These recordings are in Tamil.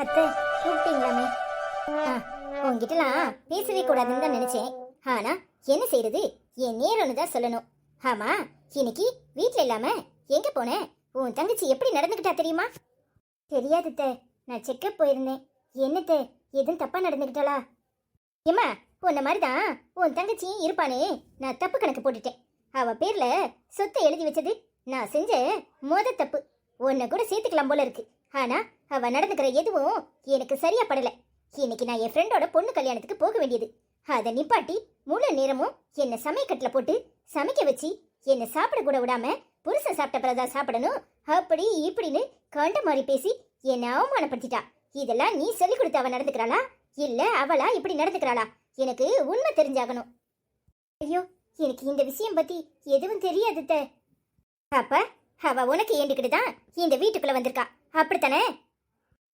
அத்தை கூப்பிட்டீங்களாமே? ஆ உங்ககிட்டலாம் பேசவே கூடாதுன்னு தான் நினைச்சேன். ஆனா என்ன செய்யறது என் நேரம்னு தான் சொல்லணும். ஆமா இன்னைக்கு வீட்ல இல்லாம எங்க போனேன் உன் தங்கச்சி எப்படி நடந்துக்கிட்டா தெரியுமா? தெரியாது நான் செக்கப் போயிருந்தேன். என்னத்த? எதுவும் தப்பா நடந்துக்கிட்டாளா? ஏமா உன்ன மாதிரி தான் உன் தங்கச்சியும் இருப்பானே. நான் தப்பு கணக்கு போட்டுட்டேன். அவ பேர்ல சொத்தை எழுதி வச்சது நான் செஞ்ச மோத தப்பு. உன்னை கூட சேர்த்துக்கலாம் போல இருக்கு. ஆனா அவ நடந்துக்கிற எதுவும் எனக்கு சரியா படல. இன்னைக்கு நான் என் ஃப்ரெண்டோட பொண்ணு கல்யாணத்துக்கு போக வேண்டியது. அதை நிப்பாட்டி முழு நேரமும் என்னை சமையக்கட்டில் போட்டு சமைக்க வச்சு என்னை சாப்பிட கூட விடாம புருஷன் சாப்பிட்ட பிறகுதான் சாப்பிடணும். அப்படி இப்படின்னு கண்ட மாதிரி பேசி என்னை அவமானப்படுத்திட்டா. இதெல்லாம் நீ சொல்லி கொடுத்து அவ நடந்துக்கிறாளா? இல்ல அவளா இப்படி நடந்துக்கிறாளா? எனக்கு உண்மை தெரிஞ்சாகணும். ஐயோ எனக்கு இந்த விஷயம் பத்தி எதுவும் தெரியாது அப்ப அவ உனக்கு ஏண்டிக்கிட்டு தான் இந்த வீட்டுக்குள்ள வந்திருக்கா. அப்படித்தானே?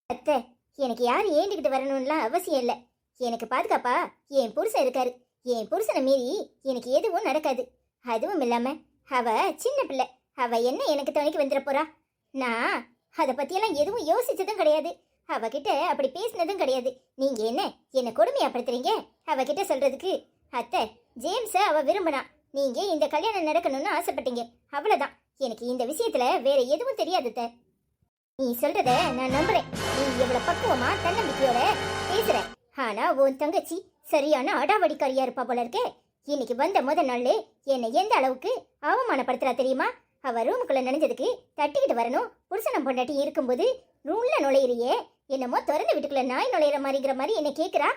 அத்தை எனக்கு யார் ஏண்டிக்கிட்டு வரணும்லாம் அவசியம் இல்லை. எனக்கு பாதுகாப்பா என் புருஷன் இருக்காரு. என் புருஷனை மீறி எனக்கு எதுவும் நடக்காது. அதுவும் இல்லாம அவ சின்ன பிள்ளை. அவ என்ன எனக்கு துணைக்கு வந்துட போறா? நான் அதை பத்தியெல்லாம் எதுவும் யோசிச்சதும் கிடையாது. அவகிட்ட அப்படி பேசினதும் கிடையாது. நீங்க என்ன என்ன கொடுமையாப்படுத்துறீங்க? அவகிட்ட சொல்றதுக்கு அத்தை ஜேம்ஸ அவ விரும்பினா. நீங்க இந்த கல்யாணம் நடக்கணும்னு ஆசைப்பட்டீங்க. அவ்வளவுதான். எனக்கு இந்த விஷயத்துல வேற எதுவும் தெரியாது நீ சொல்றத நான் நம்புறேன். நீ எவ்வளவு பக்குவமா தன்னம்பிக்கையோட பேசுற. ஆனா உன் தங்கச்சி சரியான அடாவடிக்காரியா இருப்பா போல இருக்கே. இன்னைக்கு வந்த முத நாள் என்னை எந்த அளவுக்கு அவமானப்படுத்துறா தெரியுமா? அவ ரூமுக்குள்ள நினைஞ்சதுக்கு தட்டிக்கிட்டு வரணும். புருஷனம் பொண்டாட்டி இருக்கும்போது ரூம்ல நுழையிறியே. என்னமோ திறந்து வீட்டுக்குள்ள நாய் நுழையிற மாதிரிங்கிற மாதிரி என்ன கேக்குறா.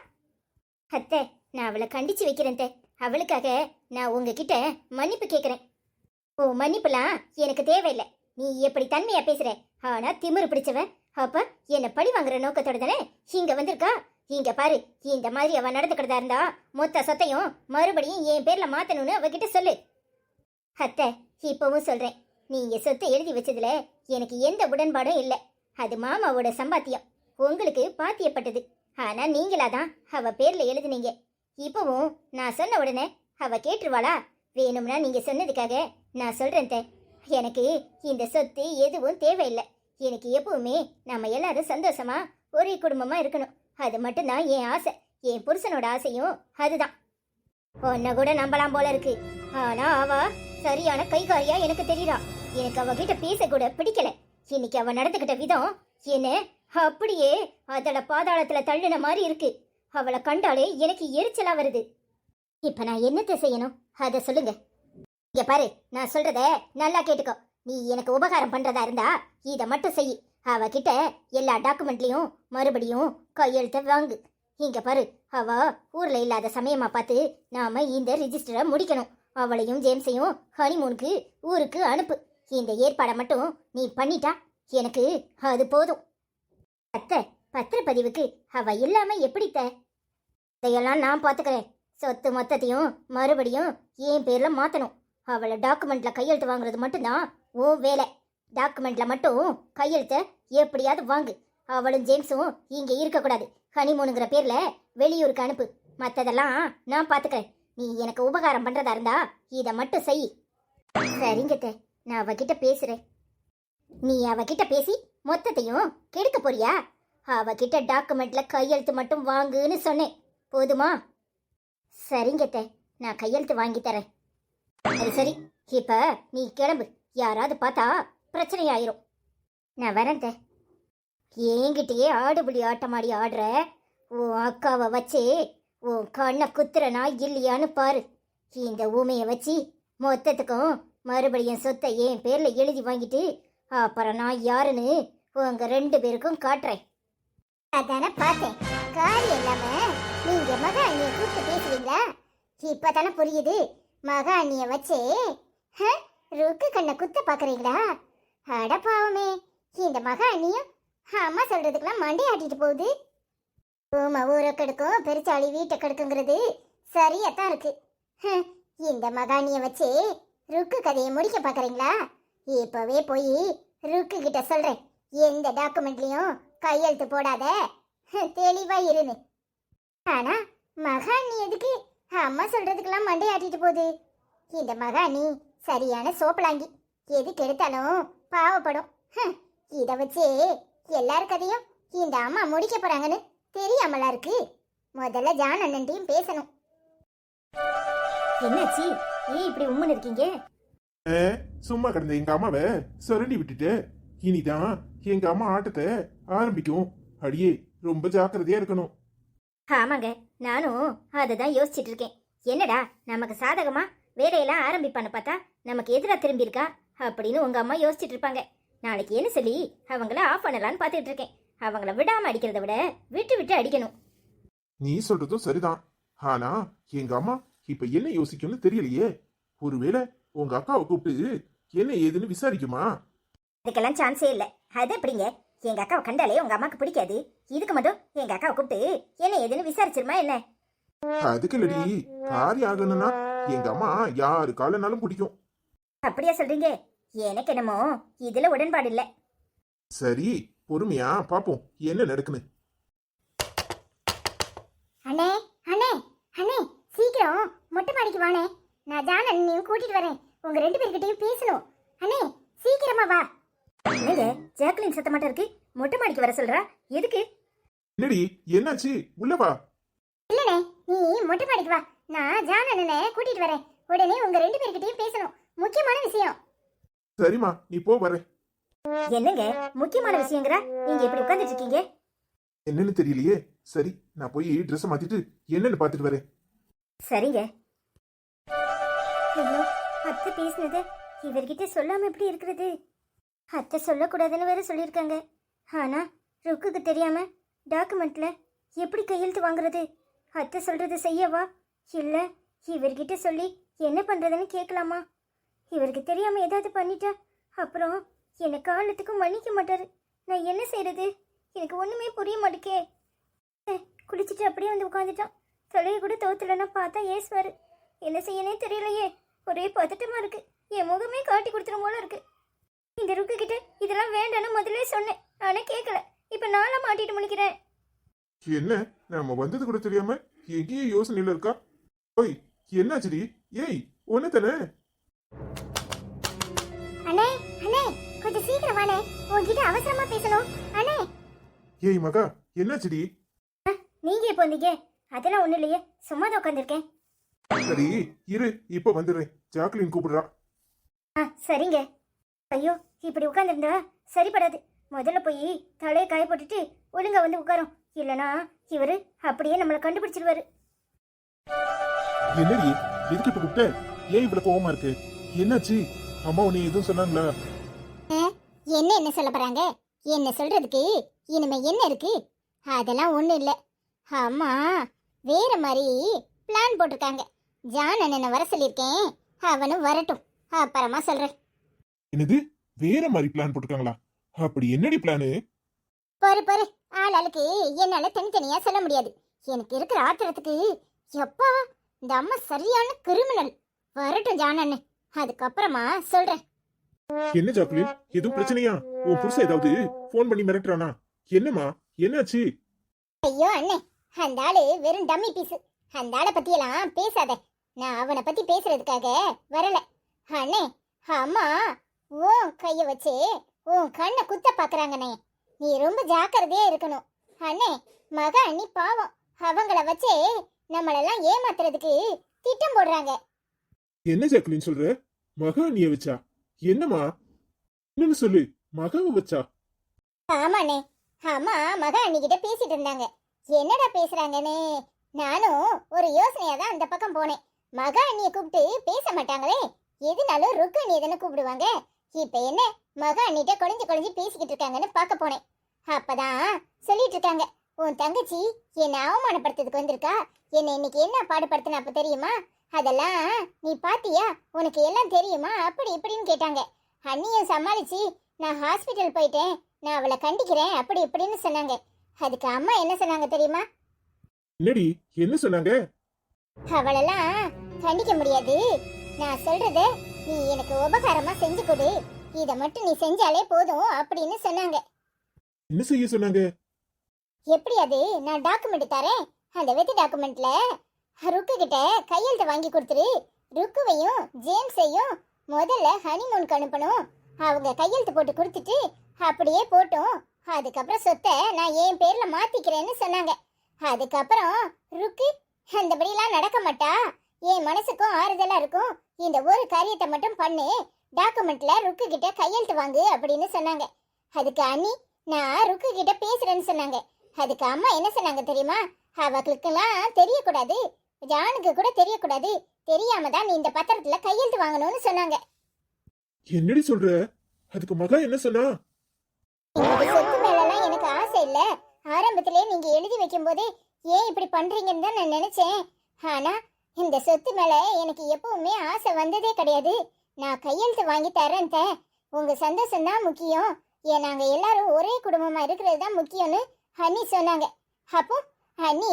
அத்தை நான் அவளை கண்டிச்சு வைக்கிறேன் அவளுக்காக நான் உங்ககிட்ட மன்னிப்பு கேக்குறேன். ஓ மன்னிப்புலாம் எனக்கு தேவையில்லை. நீ எப்படி தன்மையா பேசுற? ஆனா திமிரு பிடிச்சவன். அப்ப என்ன பழி வாங்குற நோக்கத்தோட தானே? இங்க வந்திருக்கா? இங்க பாரு இந்த மாதிரி அவ நடந்துக்கிறதா இருந்தா மொத்த சொத்தையும் மறுபடியும் என் பேர்ல மாத்தணும்னு அவகிட்ட சொல்லு. அத்தை இப்பவும் சொல்றேன். நீங்க சொத்தை எழுதி வச்சதுல எனக்கு எந்த உடன்பாடும் இல்லை. அது மாமாவோட சம்பாத்தியம். உங்களுக்கு பாத்தியப்பட்டது. ஆனா நீங்களாதான் அவ பேர்ல எழுதுனீங்க. இப்பவும் நான் சொன்ன உடனே அவ கேட்டுருவாளா? வேணும்னா நீங்க சொன்னதுக்காக நான் சொல்றேன் தே. எனக்கு இந்த சொத்து எதுவும் தேவையில்லை. எனக்கு எப்பவுமே நம்ம எல்லாரும் சந்தோஷமா ஒரே குடும்பமா இருக்கணும். அது மட்டும்தான் என் ஆசை. என் புருஷனோட ஆசையும் அதுதான். உன்னை கூட நம்பலாம் போல இருக்கு. ஆனா அவ சரியான கைகாரியா எனக்கு தெரியறா. எனக்கு அவ கிட்ட பேச கூட பிடிக்கல. இன்னைக்கு அவ நடந்துகிட்ட விதம் என்ன அப்படியே அதோட பாதாளத்துல தள்ளின மாதிரி இருக்கு. அவளை கண்டாலே எனக்கு எரிச்சலா வருது. இப்ப நான் என்னத்தை செய்யணும்? அதை சொல்லுங்க. இங்க பாரு நான் சொல்றத நல்லா கேட்டுக்கோ. நீ எனக்கு உபகாரம் பண்றதா இருந்தா இத மட்டும் செய். அவகிட்ட எல்லா டாக்குமெண்ட்லயும் மறுபடியும் கையெழுத்த வாங்கு. இங்க பாரு அவ ஊர்ல இல்லாத சமயமா பார்த்து நாம இந்த ரிஜிஸ்டரை முடிக்கணும். அவளையும் ஜேம்ஸையும் ஹனிமூனுக்கு ஊருக்கு அனுப்பு. இந்த ஏற்பாடை மட்டும் நீ பண்ணிட்டா எனக்கு அது போதும். அத்தை பத்திரப்பதிவுக்கு அவ இல்லாம எப்படித்த? இதையெல்லாம் நான் பாத்துக்கிறேன். சொத்து மொத்தத்தையும் மறுபடியும் என் பேர்ல மாத்தணும். அவளை டாக்குமெண்ட்ல கையெழுத்து வாங்குறது மட்டும்தான் ஓ வேலை. டாக்குமெண்ட்ல மட்டும் கையெழுத்தை எப்படியாவது வாங்கு. அவளும் ஜேம்ஸும் இங்க இருக்கக்கூடாது. ஹனிமூனுங்கிற பேர்ல வெளியூருக்கு அனுப்பு. மத்ததெல்லாம் நான் பாத்துக்கிறேன். நீ எனக்கு உபகாரம் பண்றதா இருந்தா இத மட்டும் செய். சரிங்க தே நான் அவகிட்ட பேசுறேன். நீ அவகிட்ட பேசி மொத்தத்தையும் கெடுக்க போறியா? அவகிட்ட டாக்குமெண்ட்ல கையெழுத்து மட்டும் வாங்குன்னு சொன்னேன். போதுமா? சரிங்க நான் கையெழுத்து வாங்கி தரேன். அது சரி. இப்ப நீ கிளம்பு. யாராவது பார்த்தா பிரச்சனை ஆயிரும் நான் வரேன் என்கிட்டயே ஆடுபுலி ஆட்டமாடி ஆடுற. உன் அக்காவை வச்சு உன் கண்ணை குத்துறனா இல்லையான்னு பாரு. இந்த ஊமையை வச்சு மொத்தத்துக்கும் மறுபடியும் சொத்தை என் பேர்ல எழுதி வாங்கிட்டு அப்புறம் நான் யாருன்னு உங்க ரெண்டு பேருக்கும் காட்டுறேன். அதானே பார்த்தேன். காரியம் இல்லாம நீங்க மக அண்ணிய கூப்பிட்டு பேசுவீங்களா? இப்பதானே புரியுது. மகாணிய வச்சே. வச்சு ஹ, ருக்கு கண்ணை குத்த பாக்குறீங்களா? அட பாவமே. இந்த மகாணியும் அம்மா சொல்றதுக்கெல்லாம் மண்டை ஆட்டிட்டு போகுது. ஊமை ஊரை கெடுக்கும் பெருச்சாளி வீட்டை கெடுக்குங்கிறது சரியாத்தான் இருக்கு. இந்த மகாணிய வச்சு ருக்கு கதையை முடிக்க பாக்குறீங்களா? இப்பவே போய் ருக்கு கிட்ட சொல்றேன். எந்த டாக்குமெண்ட்லயும் கையெழுத்து போடாத. தெளிவா இருன்னு. ஆனா மகாணி எதுக்கு அம்மா சொல்றதுக்கெல்லாம் மண்டை ஆட்டிட்டு போகுது. இந்த மகாணி சரியான சோப்பலாங்கி. எதுக்கு எடுத்தாலும் பாவப்படும். இத வச்சு எல்லார் கதையும் இந்த அம்மா முடிக்க போறாங்கன்னு தெரியாமலா இருக்கு. முதல்ல ஜான் அண்ணன்ட்டையும் பேசணும். என்னாச்சு? ஏன் இப்படி உம்முன்னு இருக்கீங்க? சும்மா கிடந்த எங்க அம்மாவை சுரண்டி விட்டுட்டு. இனிதான் எங்க அம்மா ஆட்டத்தை ஆரம்பிக்கும். அடியே ரொம்ப ஜாக்கிரதையா இருக்கணும். ஆமாங்க. நானும் அதை தான் யோசிச்சுட்டு இருக்கேன் என்னடா நமக்கு சாதகமா? வேலையெல்லாம் ஆரம்பிப்பான்னு பார்த்தா நமக்கு எதிரா திரும்பியிருக்கா? அப்படின்னு உங்க அம்மா யோசிச்சுட்டு இருப்பாங்க நாளைக்கு என்ன சொல்லி அவங்கள ஆஃப் பண்ணலான்னு பார்த்துட்டு இருக்கேன் அவங்கள விடாம அடிக்கிறத விட விட்டு விட்டு அடிக்கணும். நீ சொல்றதும் சரிதான். ஆனா எங்க அம்மா இப்ப என்ன யோசிக்கும்னு தெரியலையே. ஒருவேளை உங்க அக்காவை கூப்பிட்டு என்ன ஏதுன்னு விசாரிக்குமா? அதுக்கெல்லாம் சான்ஸே இல்லை. அது எப்படிங்க? எங்க அக்காவை கண்டாலே உங்க அம்மாக்கு பிடிக்காது. இதுக்கு மட்டும் எங்க அக்காவை கூப்பிட்டு என்ன ஏதுன்னு விசாரிச்சிருமா என்ன? அதுக்கு இல்லடி காரியம் ஆகணும்னா எங்க அம்மா யாரு காலனாலும் பிடிக்கும். அப்படியா சொல்றீங்க? எனக்கு என்னமோ இதுல உடன்பாடு இல்லை. சரி பொறுமையா பாப்போம் என்ன நடக்குன்னு. அண்ணே அண்ணே அண்ணே சீக்கிரம் மொட்டை மாடிக்கு வானே நான் ஜான் அண்ணியும் கூட்டிட்டு வரேன். உங்க ரெண்டு பேர்கிட்டயும் பேசணும். அண்ணே சீக்கிரமா வா. என்னங்க ஜாக்லின் சத்தம் மட்டும் இருக்கு. மொட்டை மாடிக்கு வர சொல்றா? எதுக்கு? என்னடி என்னாச்சு? உள்ள வா. இல்லனே நீ மொட்டை மாடிக்கு வா. நான் ஜான் அண்ணனை கூட்டிட்டு வரேன். உடனே உங்க ரெண்டு பேர்கிட்டயும் பேசணும். முக்கியமான விஷயம். சரிம்மா நீ போ வரேன். என்னங்க முக்கியமான விஷயங்கிற? நீங்க இப்படி உட்கார்ந்துட்டு இருக்கீங்க? என்னன்னு தெரியலையே. சரி நான் போய் ட்ரெஸ் மாத்திட்டு என்னன்னு பாத்துட்டு வரேன். சரிங்க. ஐயோ அத்தை பேசினது இவர்கிட்ட சொல்லாம எப்படி இருக்கிறது? அத்தை சொல்லக்கூடாதுன்னு வேற சொல்லியிருக்காங்க. ஆனா ருக்குக்கு தெரியாம டாக்குமெண்ட்ல எப்படி கையெழுத்து வாங்குறது? அத்தை சொல்றது செய்யவா? இல்ல இவர்கிட்ட சொல்லி என்ன பண்றதுன்னு கேட்கலாமா இவருக்கு தெரியாம ஏதாவது பண்ணிட்டா அப்புறம் என்னை காலத்துக்கும் மன்னிக்க மாட்டாரு. நான் என்ன செய்யறது எனக்கு ஒண்ணுமே புரிய மாட்டேக்கே. குளிச்சுட்டு அப்படியே வந்து உட்காந்துட்டான் தொலைய கூட தோத்துலன்னா பார்த்தா ஏசுவாரு. என்ன செய்யனே தெரியலையே. ஒரே பதட்டமா இருக்கு. என் முகமே காட்டி கொடுத்துரும் போல இருக்கு. இந்த ருக்கு கிட்ட இதெல்லாம் வேண்டாம்னு முதல்ல சொன்னேன். ஆனா கேட்கல இப்ப நானும் மாட்டிட்டு முடிக்கிறேன் என்ன? நம்ம வந்தது கூட தெரியாம எங்கேயோ யோசனையில இருக்கா? ஓய் என்னாச்சுடி? ஏய் ஒண்ணு தானே? அண்ணே அண்ணே கொஞ்சம் சீக்கிரம் வாண்ணே. உன்கிட்ட அவசரமா பேசணும். அண்ணே. ஏய் மகா என்னாச்சுடி? நீங்க எப்போ வந்தீங்க? அதெல்லாம் ஒண்ணும் இல்லையே. சும்மா தான் உட்காந்துருக்கேன் சரி இரு இப்ப வந்துடுறேன். ஜாக்லின் கூப்பிடுறா. ஆ சரிங்க. ஐயோ இப்படி உட்காந்துருந்தா சரிப்படாது. முதல்ல போய் தலையை காய போட்டுட்டு ஒழுங்கா வந்து உட்காரும். இல்லனா இவரு அப்படியே நம்மளை கண்டுபிடிச்சிருவாரு. என்னடி எதுக்கு இப்ப கூப்பிட்ட? ஏன் இவ்வளவு கோவமா இருக்கு? என்னாச்சு? அம்மா உன்னை எதுவும் சொன்னாங்களா? என்ன என்ன சொல்ல போறாங்க? என்ன சொல்றதுக்கு? இனிமே என்ன இருக்கு? அதெல்லாம் ஒண்ணும் இல்ல. அம்மா வேற மாதிரி பிளான் போட்டிருக்காங்க. ஜான் அண்ணனை வர சொல்லியிருக்கேன். அவனும் வரட்டும். அப்புறமா சொல்றேன். என்னது? வேற மாதிரி பிளான் போட்டிருக்காங்களா? அப்படி என்னடி பிளானு பொறு பொறு ஆள் ஆளுக்கு என்னால தனித்தனியா சொல்ல முடியாது. எனக்கு இருக்கிற ஆத்திரத்துக்கு எப்பா இந்த அம்மா சரியான கிரிமினல் வரட்டும் ஜான் அண்ணன் அதுக்கப்புறமா சொல்றேன். என்ன ஜாக்லின் எதுவும் பிரச்சனையா? உன் புருஷன் ஏதாவது ஃபோன் பண்ணி மிரட்டுறானா? என்னம்மா? என்னாச்சு? ஐயோ அண்ணே. அந்த ஆளு வெறும் டம்மி பீஸ் அந்த ஆளை பத்தியெல்லாம் பேசாத. நான் அவனை பத்தி பேசுறதுக்காக வரல. அண்ணே அம்மா உன் கைய வச்சு உன் கண்ணை குத்த பாக்குறாங்கண்ணே. நீ ரொம்ப ஜாக்கிரதையா இருக்கணும். அண்ணே மக அண்ணி பாவம். அவங்கள வச்சே நம்மளெல்லாம் ஏமாத்துறதுக்கு திட்டம் போடுறாங்க. என்ன ஜாக்லின் சொல்ற? மகா நீய வச்சா? என்னம்மா? என்னன்னு சொல்லு. மகாவை வச்சா? ஆமாண்ணே. அம்மா மக அண்ணிக்கிட்ட பேசிட்டு இருந்தாங்க. என்னடா பேசுறாங்கன்னு நானும் ஒரு யோசனையா தான் அந்த பக்கம் போனேன். மக அண்ணிய கூப்பிட்டு பேச மாட்டாங்களே. எதுனாலும் ருக்கு அண்ணி தானே கூப்பிடுவாங்க. இப்ப என்ன மக அண்ணிட்ட குழஞ்சு குழஞ்சு பேசிக்கிட்டு இருக்காங்கன்னு பார்க்க போனேன். அப்பதான் சொல்லிட்டு இருக்காங்க உன் தங்கச்சி என்னை அவமானப்படுத்துறதுக்கு வந்திருக்கா? என்னை இன்னைக்கு என்ன பாடுபடுத்தின அப்ப தெரியுமா? அதெல்லாம் நீ பாத்தியா? உனக்கு எல்லாம் தெரியுமா? அப்படி இப்படின்னு கேட்டாங்க. அண்ணியும் சமாளிச்சு நான் ஹாஸ்பிட்டல் போயிட்டேன் நான் அவளை கண்டிக்கிறேன் அப்படி இப்படின்னு சொன்னாங்க. அதுக்கு அம்மா என்ன சொன்னாங்க தெரியுமா? என்னடி என்ன சொன்னாங்க? அவளெல்லாம் கண்டிக்க முடியாது. நான் சொல்றத நீ எனக்கு உபகாரமா செஞ்சு கொடு. இத மட்டும் நீ செஞ்சாலே போதும் அப்படின்னு சொன்னாங்க. என்ன செய்ய சொன்னாங்க? எப்படி அது? நான் டாக்குமெண்ட் தரேன். அந்த வெத்தி டாக்குமெண்ட்ல ருக்கு கிட்ட கையெழுத்து வாங்கி கொடுத்துரு. ருக்குவையும் ஜேம்ஸையும் முதல்ல ஹனிமூனுக்கு அனுப்பணும். அவங்க கையெழுத்து போட்டு கொடுத்துட்டு அப்படியே போட்டோம். அதுக்கப்புறம் சொத்தை நான் என் பேர்ல மாத்திக்கிறேன்னு சொன்னாங்க. அதுக்கப்புறம் ருக்கு அந்தபடியெல்லாம் நடக்க மாட்டா. என் மனசுக்கும் ஆறுதலா இருக்கும். இந்த ஒரு காரியத்தை மட்டும் பண்ணு. டாக்குமெண்ட்ல ருக்கு கிட்ட கையெழுத்து வாங்கு அப்படின்னு சொன்னாங்க. அதுக்கு அண்ணி நான் ருக்கு கிட்ட பேசுறேன்னு சொன்னாங்க. அதுக்கு அம்மா என்ன சொன்னாங்க தெரியுமா? அவங்களுக்கெல்லாம் தெரியக்கூடாது. ஜானுக்கு கூட தெரியக்கூடாது. தெரியாம தான் நீ இந்த பத்திரத்துல கையெழுத்து வாங்கணும்னு சொன்னாங்க. என்னடி சொல்ற? அதுக்கு மகா என்ன சொன்னா? சொத்து மேலலாம் எனக்கு ஆசை இல்ல. ஆரம்பத்திலே நீங்க எழுதி வைக்கும் போதே ஏன் இப்படி பண்றீங்கன்னு தான் நான் நினைச்சேன். ஆனா இந்த சொத்து மேல எனக்கு எப்பவுமே ஆசை வந்ததே கிடையாது. நான் கையெழுத்து வாங்கி தரேன் தே. உங்க சந்தோஷம் தான் முக்கியம். ஏன் நாங்க எல்லாரும் ஒரே குடும்பமா இருக்கிறது தான் முக்கியம்னு ஹனி சொன்னாங்க. அப்போ ஹனி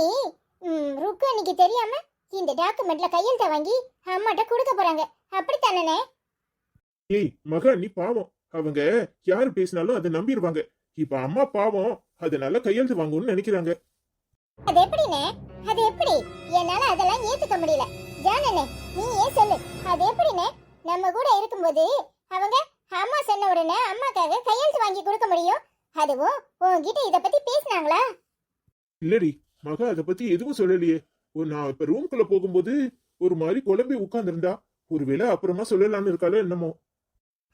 ருக்கு அன்னைக்கு தெரியாம இந்த டாக்குமெண்ட்ல கையெழுத்த வாங்கி அம்மாட்ட கொடுக்க போறாங்க. அப்படித்தானே? ஏய் மகா நீ பாவம். அவங்க யாரு பேசினாலும் அதை நம்பிடுவாங்க. இப்ப அம்மா பாவம். அதனால கையெழுத்து வாங்கணும்னு நினைக்கிறாங்க. அது எப்படிண்ணே? அது எப்படி? என்னால அதெல்லாம் ஏத்துக்க முடியல. ஜானண்ணே நீ ஏன் சொல்லு. அது எப்படிண்ணே? நம்ம கூட இருக்கும்போது அவங்க அம்மா சொன்ன உடனே அம்மாக்காக கையெழுத்து வாங்கி கொடுக்க முடியும்? அதுவும் உன்கிட்ட இத பத்தி பேசினாங்களா? இல்லடி மகா அதை பத்தி எதுவும் சொல்லலையே. ஒரு நான் இப்ப ரூம்குள்ள போகும்போது ஒரு மாதிரி குழம்பி உட்கார்ந்திருந்தா ஒருவேளை அப்புறமா சொல்லலாம்னு இருக்காளோ என்னமோ.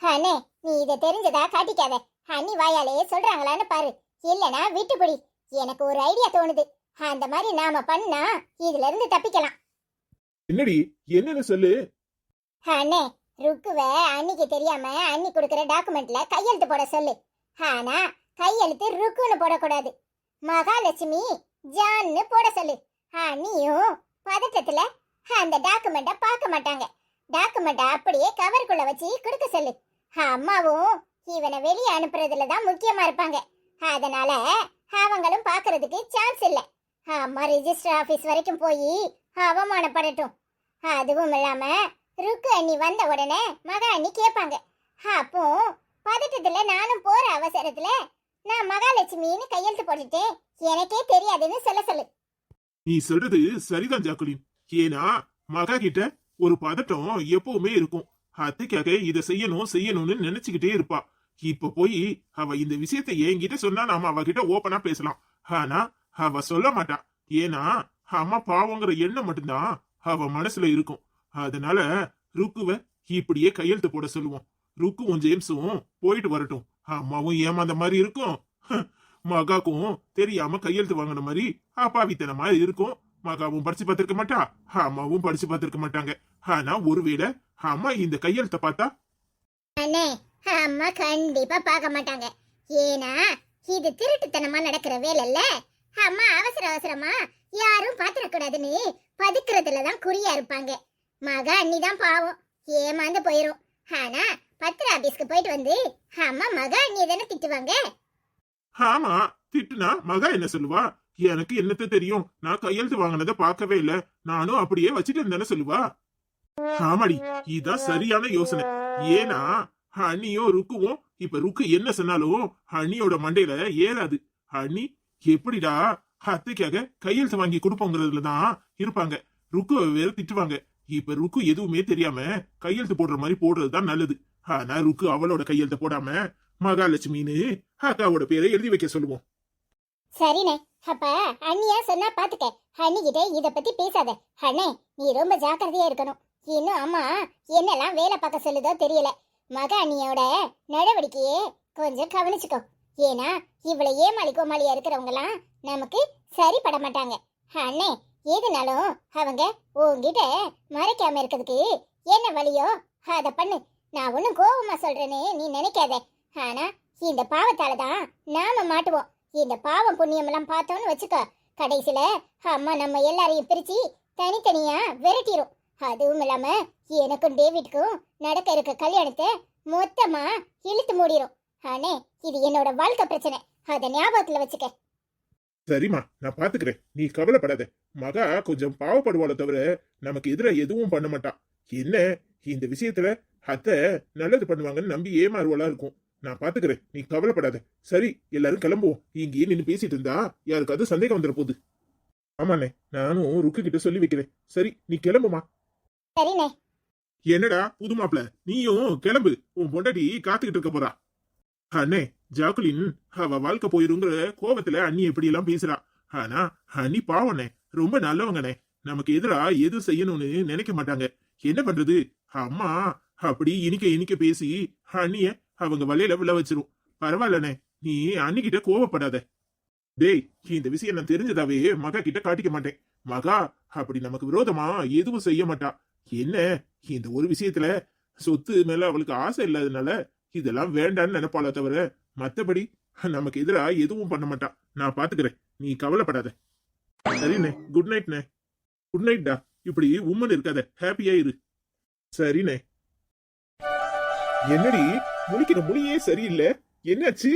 அண்ணே நீ இத தெரிஞ்சதா காட்டிக்காத. அண்ணி வாயாலே சொல்றாங்களான்னு பாரு. இல்லனா விட்டுப்பிடி. எனக்கு ஒரு ஐடியா தோணுது. அந்த மாதிரி நாம பண்ணா இதுல இருந்து தப்பிக்கலாம். என்னடி? என்னன்னு சொல்லு. அண்ணே ருக்குவ அன்னிக்கு தெரியாம அண்ணி கொடுக்கிற டாக்குமெண்ட்ல கையெழுத்து போட சொல்லு. ஆனா கையெழுத்து ருக்குன்னு போடக்கூடாது. மகாலட்சுமி ஜான்னு போட சொல்லு. அண்ணியும் பதட்டத்துல அந்த டாக்குமெண்ட பார்க்க மாட்டாங்க. டாக்குமெண்ட அப்படியே கவருக்குள்ள வச்சு கொடுக்க சொல்லு. அம்மாவும் இவனை வெளியே அனுப்புறதுல தான் முக்கியமா இருப்பாங்க. அதனால அவங்களும் பார்க்கறதுக்கு சான்ஸ் இல்ல. அம்மா ரிஜிஸ்டர் ஆஃபீஸ் வரைக்கும் போய் அவமானப்படட்டும். அதுவும் இல்லாம ருக்கு அண்ணி வந்த உடனே மகா அண்ணி கேட்பாங்க அப்போ பதட்டத்துல நானும் போற அவசரத்துல நான் மகாலட்சுமின்னு கையெழுத்து போட்டுட்டேன். எனக்கே தெரியாதுன்னு சொல்ல சொல்லு. நீ சொல்றது சரிதான் ஜாக்குலின். ஏன்னா மகா கிட்ட ஒரு பதட்டம் எப்பவுமே இருக்கும். அத்தைக்காக இத செய்யணும் செய்யணும்னு நினைச்சுக்கிட்டே இருப்பா. இப்ப போய் அவ இந்த விஷயத்தை என்கிட்ட சொன்னா நாம அவகிட்ட ஓபனா பேசலாம். ஆனா அவ சொல்ல மாட்டா. ஏன்னா அம்மா பாவங்கிற எண்ணம் மட்டும்தான் அவ மனசுல இருக்கும். அதனால ருக்குவ இப்படியே கையெழுத்து போட சொல்லுவோம். ருக்குவும் ஜேம்ஸும் போயிட்டு வரட்டும். அம்மாவும் ஏமாந்த மாதிரி இருக்கும். மகாக்கும் தெரியாம கையெழுத்து வாங்கின மாதிரி அப்பாவித்தனமா இருக்கும். மகாவும் படிச்சு பார்த்திருக்க மாட்டா. அம்மாவும் படிச்சு பார்த்திருக்க மாட்டாங்க. ஆனா ஒருவேளை அம்மா இந்த கையெழுத்த பார்த்தா? அண்ணே அம்மா கண்டிப்பா பார்க்க மாட்டாங்க. ஏன்னா இது திருட்டுத்தனமா நடக்கிற வேலை இல்ல அம்மா அவசர அவசரமா யாரும் பாத்திரக்கூடாதுன்னு பதுக்கிறதுல தான் குறியா இருப்பாங்க. மக அண்ணி தான் பாவம். ஏமாந்து போயிரும். ஆனா பத்திர ஆபீஸ்க்கு போயிட்டு வந்து அம்மா மக அண்ணி தானே திட்டுவாங்க? ஆமா திட்டுனா மக என்ன சொல்லுவா? எனக்கு என்னத்த தெரியும்? நான் கையெழுத்து வாங்கினத பார்க்கவே இல்ல. நானும் அப்படியே வச்சுட்டு இருந்தேன சொல்லுவா? ஆமாடி இதான் சரியான யோசனை. ஏன்னா அண்ணியும் ருக்குவும் இப்ப ருக்கு என்ன சொன்னாலும் அண்ணியோட மண்டையில ஏறாது. அண்ணி எப்படிடா? அத்தைக்காக கையெழுத்து வாங்கி கொடுப்போங்கிறதுல தான் இருப்பாங்க. ருக்குவை வேற திட்டுவாங்க. இப்ப ருக்கு எதுவுமே தெரியாம கையெழுத்து போடுற மாதிரி போடுறதுதான் நல்லது. ஆனா ருக்கு அவளோட கையெழுத்த போடாம மகாலட்சுமின்னு அக்காவோட பேரை எழுதி வைக்க சொல்லுவோம். சரிண்ணே. அப்ப அண்ணியா சொன்னா பாத்துக்க. அண்ணிகிட்ட இத பத்தி பேசாத. அண்ணே நீ ரொம்ப ஜாக்கிரதையா இருக்கணும். இன்னும் அம்மா என்னெல்லாம் வேலை பார்க்க சொல்லுதோ தெரியல. மக அண்ணியோட நடவடிக்கையே கொஞ்சம் கவனிச்சுக்கோ. ஏன்னா இவ்வளவு ஏமாளி கோமாளியா இருக்கிறவங்கலாம் நமக்கு சரிப்பட மாட்டாங்க. அண்ணே எதுனாலும் அவங்க உங்ககிட்ட மறைக்காம இருக்கிறதுக்கு என்ன வழியோ? அத பண்ணு. நான் ஒன்னும் கோபமா சொல்றேன்னு நீ நினைக்காத. ஆனா இந்த பாவத்தால தான் நாம மாட்டுவோம். இந்த பாவம் புண்ணியம் எல்லாம் பார்த்தோம்னு வச்சுக்க. கடைசியில அம்மா நம்ம எல்லாரையும் பிரிச்சு தனித்தனியா விரட்டிடும் அதுவும் இல்லாம எனக்கும் டேவிட்க்கும் நடக்க இருக்க கல்யாணத்தை மொத்தமா இழுத்து மூடிரும். அண்ணே இது என்னோட வாழ்க்கை பிரச்சனை. அத ஞாபகத்துல வச்சுக்க. சரிம்மா நான் பாத்துக்கிறேன். நீ கவலைப்படாத. மகா கொஞ்சம் பாவப்படுவாள தவிர நமக்கு எதிர எதுவும் பண்ண மாட்டா. என்ன? இந்த விஷயத்துல அத்தை நல்லது பண்ணுவாங்கன்னு நம்பி ஏமாறுவலா இருக்கும். நான் பாத்துக்கிறேன். நீ கவலைப்படாத. சரி எல்லாரும் கிளம்புவோம். இங்கேயே நின்னு பேசிட்டு இருந்தா யாருக்காவது சந்தேகம் வந்துட போகுது. ஆமாண்ணே நானும் ருக்கு கிட்ட சொல்லி வைக்கிறேன். சரி நீ கிளம்புமா? என்னடா புது மாப்பிள? நீயும் கிளம்பு. உன் பொண்டாட்டி காத்துக்கிட்டு இருக்க போறா. அண்ணே ஜாக்குலின் அவ வாழ்க்கை போயிருங்கிற கோபத்துல அண்ணி எப்படி எல்லாம் பேசுறா? ஆனா அண்ணி பாவண்ணே ரொம்ப நல்லவங்கண்ணே. நமக்கு எதிரா எது செய்யணும்னு நினைக்க மாட்டாங்க. என்ன பண்றது? அம்மா அப்படி இனிக்க இனிக்க பேசி அண்ணிய அவங்க வலையில விழ வச்சிரும். பரவாயில்லண்ணே நீ அண்ணிக்கிட்ட கோவப்படாத. டேய் இந்த விஷயம் நான் தெரிஞ்சதாவே மகா கிட்ட காட்டிக்க மாட்டேன். மகா அப்படி நமக்கு விரோதமா எதுவும் செய்ய மாட்டா. என்ன இந்த ஒரு விஷயத்துல சொத்து மேல அவளுக்கு ஆசை இல்லாதனால இதெல்லாம் வேண்டான்னு நினைப்பாளே தவிர மத்தபடி நமக்கு எதிரா எதுவும் பண்ண மாட்டா நான் பாத்துக்கிறேன். நீ கவலைப்படாத. சரிண்ணே குட் நைட்ண்ணே குட் நைட் டா. இப்படி உம்மன் இருக்காத. ஹாப்பியா இரு. சரிண்ணே. என்னடி? முழிக்கிற மொழியே சரியில்லை. என்னாச்சு?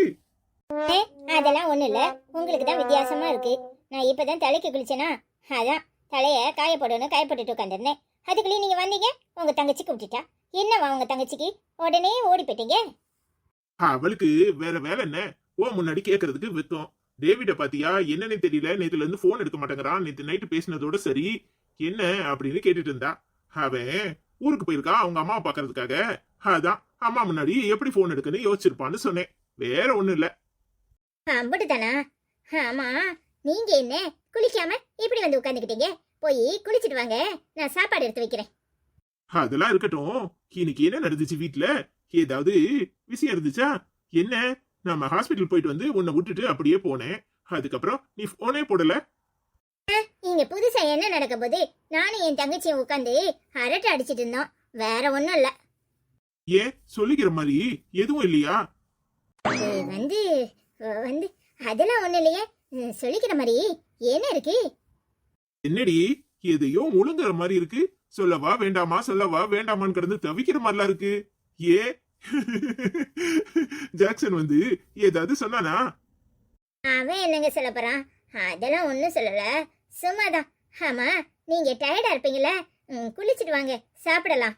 அதெல்லாம் ஒண்ணு இல்ல. உங்களுக்கு தான் வித்தியாசமா இருக்கு. நான் இப்பதான் தலைக்கு குளிச்சேனா? அதான். தலைய காயப்படணும் காயப்பட்டுட்டு உட்காந்துருந்தேன் அதுக்குள்ளே நீங்க வந்தீங்க? உங்க தங்கச்சி கூப்பிட்டுட்டா. என்னவா உங்க தங்கச்சிக்கு? உடனே ஓடி போயிட்டீங்க அவளுக்கு வேற வேலை என்ன? ஓ முன்னாடி கேக்குறதுக்கு வெத்தம் டேவிட பாத்தியா? என்னன்னு தெரியல. நேத்துல இருந்து போன் எடுக்க மாட்டேங்கிறான் நேத்து நைட்டு பேசினதோட சரி. என்ன அப்படின்னு கேட்டுட்டு இருந்தா. அவன் ஊருக்கு போயிருக்கா? அவங்க அம்மாவை பாக்குறதுக்காக? அதான். அம்மா முன்னாடி எப்படி போன் எடுக்கன்னு யோசிச்சிருப்பான்னு சொன்னேன். வேற ஒண்ணும் இல்ல. அம்புட்டுதானா ஆமா. நீங்க என்ன? குளிக்காம இப்படி வந்து உட்காந்துக்கிட்டீங்க போய் குளிச்சிட்டு வாங்க. நான் சாப்பாடு எடுத்து வைக்கிறேன். அதெல்லாம் இருக்கட்டும். இன்னைக்கு என்ன நடந்துச்சு வீட்ல? ஏதாவது விஷயம் இருந்துச்சா? என்ன? நம்ம ஹாஸ்பிட்டல் போயிட்டு வந்து உன்னை விட்டுட்டு அப்படியே போனேன். அதுக்கப்புறம் நீ போனே போடல. இங்க புதுசா என்ன நடக்க போது நானும் என் தங்கச்சியும் உட்காந்து அரட்டை அடிச்சிட்டு இருந்தோம். வேற ஒண்ணும் இல்ல. ஏன்? சொல்லிக்கிற மாதிரி எதுவும் இல்லையா? வந்து வந்து அதெல்லாம் ஒண்ணும் இல்லையே. சொல்லிக்கிற மாதிரி என்ன இருக்கு? என்னடி? எதையோ முழுங்குற மாதிரி இருக்கு. சொல்லவா வேண்டாமா சொல்லவா வேண்டாமான்னு கிடந்து தவிக்கிற மாதிரிலாம் இருக்கு. ஏ? ஜாக்சன் வந்து ஏதாவது சொன்னானா? அவன் என்னங்க சொல்ல போறான்? அதெல்லாம் ஒண்ணும் சொல்லல. சும்மாதான். ஆமா நீங்க டயர்டா இருப்பீங்கல்ல? குளிச்சிட்டு வாங்க. சாப்பிடலாம்.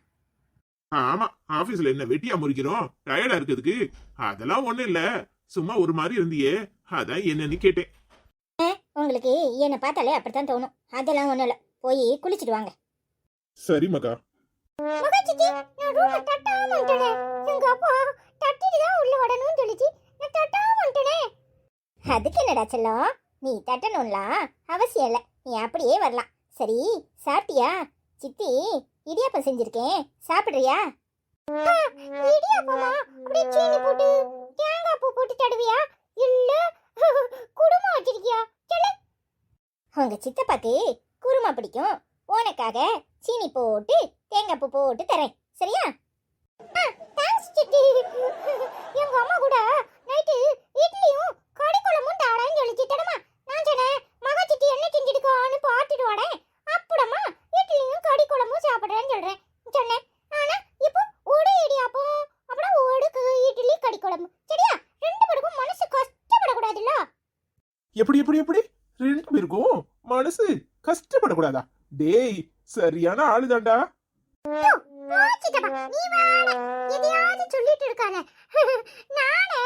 ஆமா ஆபீஸ்ல என்ன வெட்டியா முறிக்கிறோம்? டயர்டா இருக்கிறதுக்கு அதெல்லாம் ஒண்ணும் இல்ல. சும்மா ஒரு மாதிரி இருந்தியே. அதான் என்னன்னு கேட்டேன். உங்களுக்கு என்னை பார்த்தாலே அப்படித்தான் தோணும். அதெல்லாம் ஒண்ணும் இல்ல. போய் குளிச்சிட்டு வாங்க. சரி மகா. மகாச்சிச்சி நான் ரூம்ல தட்டாம தான் உள்ள வரணும்னு சொல்லிச்சு. நான் தட்டாம வந்துட்டேனே அதுக்கு என்னடா செல்லம்? நீ தட்டணும்லாம் அவசியம் இல்லை. நீ அப்படியே வரலாம். சரி சாப்பிட்டியா? சித்தி இடியாப்பம் செஞ்சிருக்கேன். சாப்பிடுறியா? இடியாப்பமா? அப்படியே சீனி போட்டு தேங்காய் பூ போட்டு தடுவியா? இல்ல குடும்பம் வச்சிருக்கியா? உங்க சித்தப்பாக்கு குருமா பிடிக்கும். உனக்காக சீனி போட்டு தேங்காய் பூ போட்டு தரேன். சரியா? தேங்க்ஸ் சிட்டி எங்க அம்மா கூட நைட்டு இட்லியும் கறி குழம்பும் தாடான்னு சொல்லி சித்தடமா நான் சொன்னேன் மகா சிட்டி என்ன செஞ்சிருக்கான்னு பார்த்துட்டு வாடேன் அப்புறமா இட்லியும் கறி குழம்பும் சாப்பிட்றேன்னு சொல்றேன் சொன்னேன். ஆனா இப்போ ஒரு இடியாப்பம் அப்புறம் ஒடுக்கு இட்லி கறி குழம்பு சரியா? ரெண்டு பேருக்கும் மனசு கஷ்டப்படக்கூடாதுல்ல? எப்படி எப்படி எப்படி? ரெண்டு பேருக்கும் மனசு கஷ்டப்படக்கூடாதா? டேய் சரியான ஆளுதான்டா. ஆ, சித்தப்பா, நீ வேற எதையாவது சொல்லிட்டு இருக்காத. நானே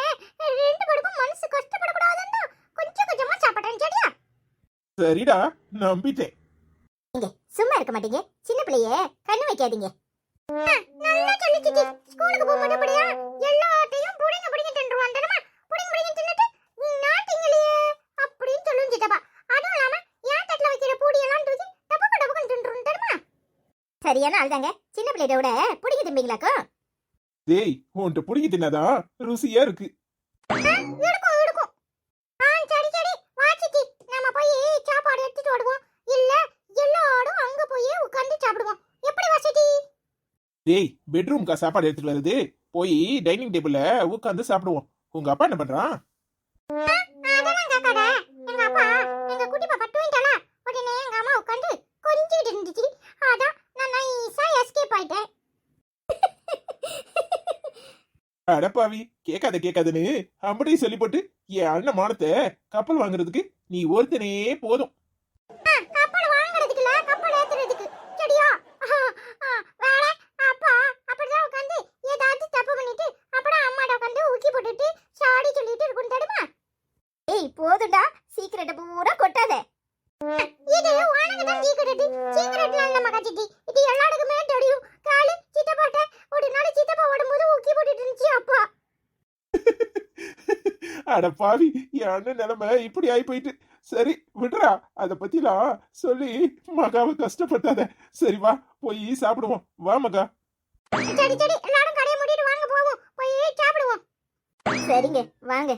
ரெண்டு பேருக்கும் மனசு கஷ்டப்படக்கூடாதுன்னு தான் கொஞ்சம் கொஞ்சமா சாப்பிடுறேன், சரியா? சரிடா நம்பிட்டேன். சும்மா இருக்க மாட்டீங்க. சின்ன பிள்ளைய கண்ணு வைக்காதீங்க. நல்லா சொல்லி சித்தி ஸ்கூலுக்கு போக மாட்டேப்படியா எல்லாத்தையும் புடிங்க புடிங்க தின்றுவான் தெரியுமா? புடிங்க புடிங்க தின்னுட்டு அப்படின்னு சொல்லுங்க சித்தப்பா. அதுவும் இல்லாம ஏன் தட்டுல வைக்கிற பூடியெல்லாம் தூக்கி தெரியுமா சரியான ஆள்தாங்க. சின்ன பிள்ளையோட விட பிடிக்க திம்பிங்களாக்கும் டேய் உன்கிட்ட பிடிக்க தின்னாதா? ருசியா இருக்கு. டேய் பெட்ரூம்க்கா சாப்பாடு எடுத்துட்டு வருது போய் டைனிங் டேபிள்ல உட்காந்து சாப்பிடுவோம். உங்க அப்பா என்ன பண்றான் அதெல்லாம் கேட்காத எங்க அப்பா எங்க குட்டி பாப்பா தூங்கிட்டாளா உடனே எங்க அம்மா உட்கார்ந்து கொஞ்சிட்டு இருந்துச்சு அதான் நான் நைஸா எஸ்கேப் ஆயிட்டேன் அடப்பாவி கேட்காத கேட்காதுன்னு அப்படியே சொல்லி போட்டு என் அண்ணன் மானத்தை கப்பல் வாங்குறதுக்கு நீ ஒருத்தனே போதும் ஆ, கப்பல் வாங்குறதுக்கு இல்ல கப்பல் ஏத்துறதுக்கு சரியா ஆ, ஆ, வேற அப்பா அப்படிதான் உட்காந்து ஏதாவது தப்பு பண்ணிட்டு அப்புறம் அம்மாட்ட உட்காந்து ஊக்கி போட்டுட்டு சாடி சொல்லிட்டு இருக்கும் தெரியுமா ஏய் போதுடா சீக்கிரட்ட பூரா கொட்டாத இது உனக்கு தான் சீக்கிரட் சீக்கிரட்ல இல்ல மகாச்சிட்டி இது எல்லாருக்குமே தெரியும் காலு சித்தப்பாட்ட ஒரு நாள் சித்தப்பா ஓடும்போது ஊக்கி போட்டுட்டு இருந்துச்சு அப்பா அட பாவி என் அண்ணன் நிலைமை இப்படி ஆகி போயிட்டு. சரி விடுறா. அதை பத்திலாம் சொல்லி மகாவை கஷ்டப்பட்டாத சரி வா போய் சாப்பிடுவோம். வா மகா. வாங்க சாப்பிடுவோம். சரிங்க வாங்க.